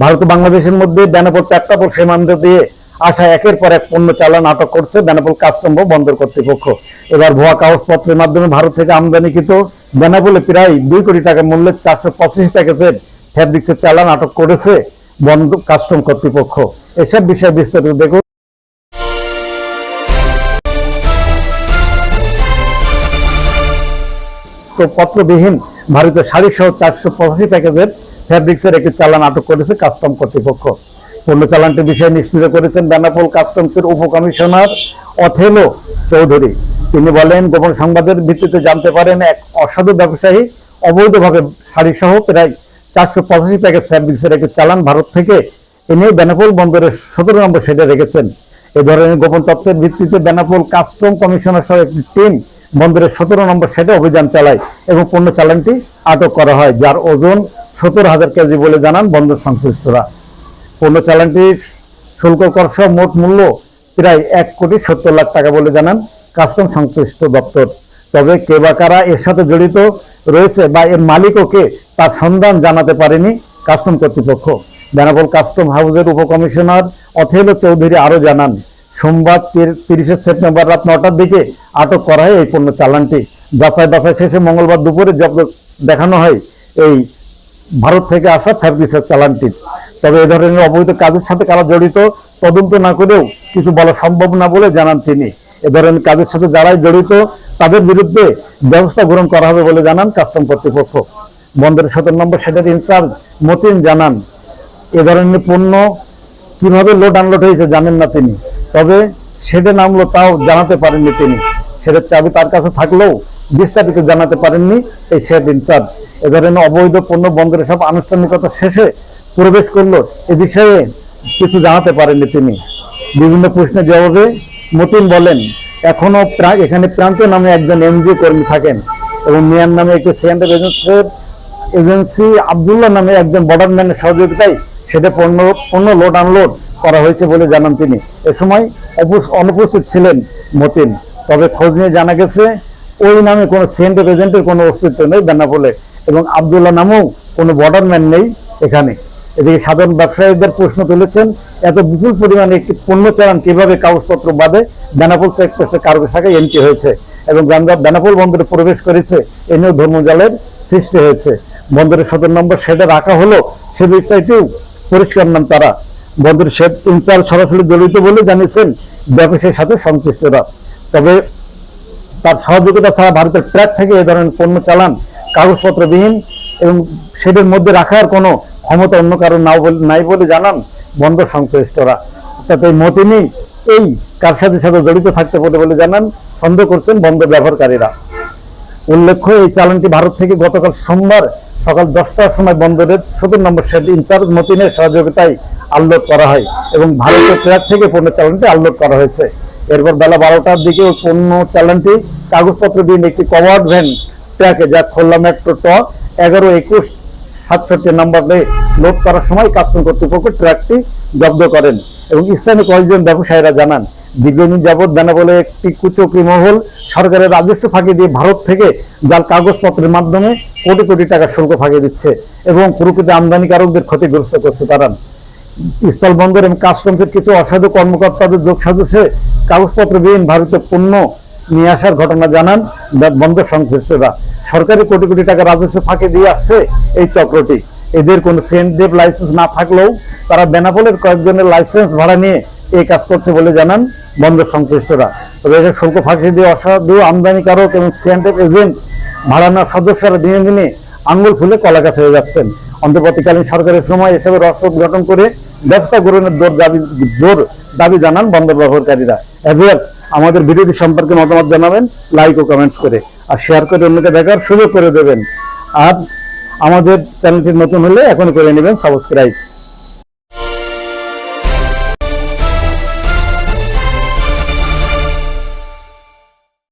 ভারত বাংলাদেশের মধ্যে বেনাপোল পেট্টাপোল সীমান্ত দিয়ে আসা একের পর এক পণ্য চালান আটক করছে বেনাপোল কাস্টম বন্দর কর্তৃপক্ষ। এবার ভুয়া কাগজপত্রের মাধ্যমে ভারত থেকে আমদানিকৃত বেনাপোলে প্রায় দুই কোটি টাকা মূল্যের চারশো পঁচিশ প্যাকেজের ফ্যাব্রিক্সের চালান আটক করেছে বন্ধ কাস্টম কর্তৃপক্ষ। এসব বিষয়ে বিস্তারিত দেখুন। পত্রবিহীন ভারতীয় শাড়ি সহ চারশো পঁচাশি প্যাকেজের ফ্যাব্রিক্সের একটি চালান আটক করেছে কাস্টম কর্তৃপক্ষ। পণ্য চালানটি বিষয়ে নিশ্চিত করেছেন বেনাপোল কাস্টমসের উপকমিশনার অথেলো চৌধুরী। তিনি বলেন, গোপন সংবাদের ভিত্তিতে জানতে পারেন, এক অসাধু ব্যবসায়ী অবৈধভাবে শাড়ি সহ প্রায় চারশো পঁচাশি প্যাকেজ ফ্যাব্রিক্সের একটি চালান ভারত থেকে এনে বেনাপোল বন্দরের সতেরো নম্বর সেটে রেখেছেন। এ ধরনের গোপন তথ্যের ভিত্তিতে বেনাপোল কাস্টম কমিশনার সহ একটি টিম বন্দরের সতেরো নম্বর সেটে অভিযান চালায় এবং পণ্য চালানটি আটক করা হয়, যার ওজন সত্তর হাজার কেজি বলে জানান বন্দর সংশ্লিষ্টরা। পণ্য চালানটির শুল্ক কর সহ মোট মূল্য প্রায় এক কোটি সত্তর লাখ টাকা বলে জানান কাস্টম সংশ্লিষ্ট দপ্তর। তবে কে বা কারা এর সাথে জড়িত রয়েছে বা এর মালিকও কে তার সন্ধান জানাতে পারেনি কাস্টম কর্তৃপক্ষ। বেনাপোল কাস্টম হাউসের উপকমিশনার অথেলো চৌধুরী আরও জানান, সোমবার তিরিশে সেপ্টেম্বর রাত নটার দিকে আটক করা হয় এই পণ্য চালানটি। যাচাই বাছাই শেষে মঙ্গলবার দুপুরে জব্দ দেখানো হয় এই ভারত থেকে আসা ফ্যাব্রিক্সের চালানটি তবে এ ধরনের অবৈধ কাজের সাথে কারা জড়িত, তদন্ত না করেও কিছু বলা সম্ভব না বলে জানান তিনি। এ ধরনের কাজের সাথে যারাই জড়িত, তাদের বিরুদ্ধে ব্যবস্থা গ্রহণ করা হবে বলে জানান কাস্টম কর্তৃপক্ষ। বন্দরের সতেরো নম্বর সেটার ইনচার্জ মতিন জানান, এ ধরনের পণ্য কীভাবে লোড আনলোড হয়েছে জানেন না তিনি। তবে সেটা নামলো তাও জানাতে পারেননি তিনি। সেটার চাবি তার কাছে থাকলেও বিস্তারিত জানাতে পারেননি এই শেড ইনচার্জ এ ধরনের অবৈধ পণ্য বন্দরের সব আনুষ্ঠানিকতা শেষে প্রবেশ করল। এ বিষয়ে কিছু জানাতে পারেননি তিনি। বিভিন্ন প্রশ্নের জবাবে মতিন বলেন, এখনও প্রা- এখানে প্রান্ত নামে একজন এনজিও কর্মী থাকেন এবং মিয়ান নামে একটি সেন্টার এজেন্সির এজেন্সি, আবদুল্লাহ নামে একজন বর্ডারম্যানের সহযোগিতায় সেটা পণ্য পণ্য লোড আনলোড করা হয়েছে বলে জানান তিনি। এ সময় অনুপস্থিত ছিলেন মতিন। তবে খোঁজ নিয়ে জানা গেছে ওই নামে কোনো সেন্টার এজেন্টের কোনো অস্তিত্ব নেই, বেনাপোলে। এবং আবদুল্লাহ নামেও কোনো বর্ডারম্যান নেই এখানে। এদিকে সাধারণ ব্যবসায়ীদের প্রশ্ন তুলেছেন, এত বিপুল পরিমাণে একটি পণ্য চালান কীভাবে কাগজপত্র বাদে বেনাপোল চেকপোস্টের কার্গো শাখায় এন্ট্রি হয়েছে এবং বেনাপোল বন্দরে প্রবেশ করেছে, এ নিয়েও ধর্মজালের সৃষ্টি হয়েছে। বন্দরের সদর নম্বর সেটা রাখা হলো সে বিষয়টিও পরিষ্কার নাম তারা। বন্দরের শেড ইনচার্জ সরাসরি জড়িত বলে জানিয়েছেন ব্যবসায়ীর সাথে সংশ্লিষ্টরা তবে তার সহযোগিতা ছাড়া ভারতের ট্র্যাক থেকে এ ধরনের পণ্য চালান কাগজপত্রবিহীন এবং সেদের মধ্যে রাখার কোনো ক্ষমতা অন্য কারও নাও নাই বলে জানান বন্দর সংশ্লিষ্টরা। অর্থাৎ এই মতিনি এই কারসাজির সাথে জড়িত থাকতে পারে বলে জানান, সন্দেহ করছেন বন্দর ব্যবহারকারীরা। উল্লেখ্য, এই চালানটি ভারত থেকে গতকাল সোমবার সকাল দশটার সময় বন্দরের সতের নম্বর শেড ইনচার্জ মতিনের সহযোগিতায় আনলোড করা হয় এবং ভারতের ট্র্যাক থেকে পণ্য চালানটি আনলোড করা হয়েছে। এরপর বেলা বারোটার দিকে ওই পণ্য চালানটি কাগজপত্র দিয়ে একটি কভার্ড ভ্যান ট্র্যাকে যা খুলনা মেট্রো ট এগারো একুশ সাতষট্টি নম্বরে লোড করার সময় কাস্টম কর্তৃপক্ষ ট্র্যাকটি জব্দ করেন এবং স্থানীয় কয়েকজন ব্যবসায়ীরা জানান, দীর্ঘদিন যাবৎ বেনাবলে একটি কুচক্রি মহল সরকারের রাজস্ব ফাঁকি দিয়ে ভারত থেকে যার কাগজপত্রের মাধ্যমে কোটি কোটি টাকা শুল্ক ফাঁকি দিচ্ছে এবং প্রকৃত আমদানিকারকদের ক্ষতিগ্রস্ত করছে তারা। স্থলবন্দর এবং কাস্টমসের কিছু অসাধু কর্মকর্তাদের যোগ সাজসে কাগজপত্রবিহীন ভারতীয় পণ্য নিয়ে আসার ঘটনা জানান বন্দর সংশ্লিষ্টরা। সরকারি কোটি কোটি টাকা রাজস্ব ফাঁকি দিয়ে আসছে এই চক্রটি। এদের কোনো সেন্টেভ লাইসেন্স না থাকলেও তারা বেনাপোলের কয়েকজনের লাইসেন্স ভাড়া নিয়ে এই কাজ করছে বলে জানান বন্দর সংশ্লিষ্টরা। তবে এসব শুল্ক ফাঁকি দিয়ে অসাধু, আমদানিকারক এবং সেন্টেভ এজেন্ট ভাড়া নেওয়া সদস্যরা দিনে দিনে আঙ্গুল ফুলে কলাগাছ হয়ে যাচ্ছেন। অন্তর্বর্তীকালীন সরকারের সময় এসবের রসদ গঠন করে ব্যবসা গ্রহণের দোর দাবি জোর দাবি জানান বন্দর ব্যবহারকারীরা। অ্যাভিয়ার্স আমাদের ভিডিওটি সম্পর্কে মতামত জানাবেন লাইক ও কমেন্টস করে, আর শেয়ার করে অন্যকে দেখার সুযোগ করে দেবেন। আর আমাদের চ্যানেলটি নতুন হলে এখন করে নেবেন সাবস্ক্রাইব